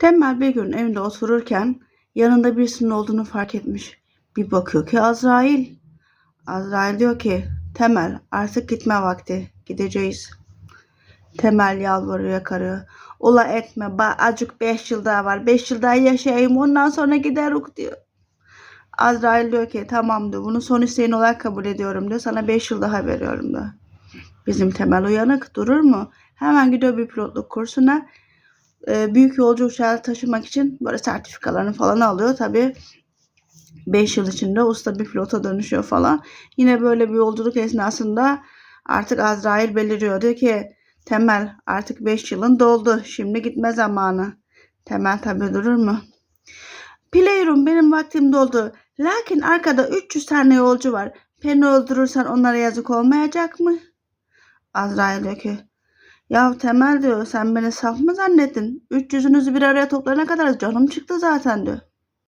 Temel bir gün evinde otururken yanında birisinin olduğunu fark etmiş. Bir bakıyor ki Azrail. Azrail diyor ki Temel artık gitme vakti gideceğiz. Temel yalvarıyor yakarıyor. Ula etme ba acık beş yıl daha var. Beş yıl daha yaşayayım ondan sonra gideruk diyor. Azrail diyor ki tamam diyor bunu son isteğin olarak kabul ediyorum diyor. Sana beş yıl daha veriyorum diyor. Bizim Temel uyanık durur mu? Hemen gidiyor bir pilotluk kursuna. Ee, büyük yolcu uçağı taşımak için böyle sertifikalarını falan alıyor. Tabii 5 yıl içinde usta bir pilota dönüşüyor falan. Yine böyle bir yolculuk esnasında artık Azrail beliriyor. Diyor ki Temel artık 5 yılın doldu. Şimdi gitme zamanı. Temel tabii durur mu? Playroom benim vaktim doldu. Lakin arkada 300 tane yolcu var. Beni öldürürsen onlara yazık olmayacak mı? Azrail diyor ki ya Temel diyor sen beni saf mı zannettin? 300'ünüzü bir araya toplayana kadar canım çıktı zaten diyor.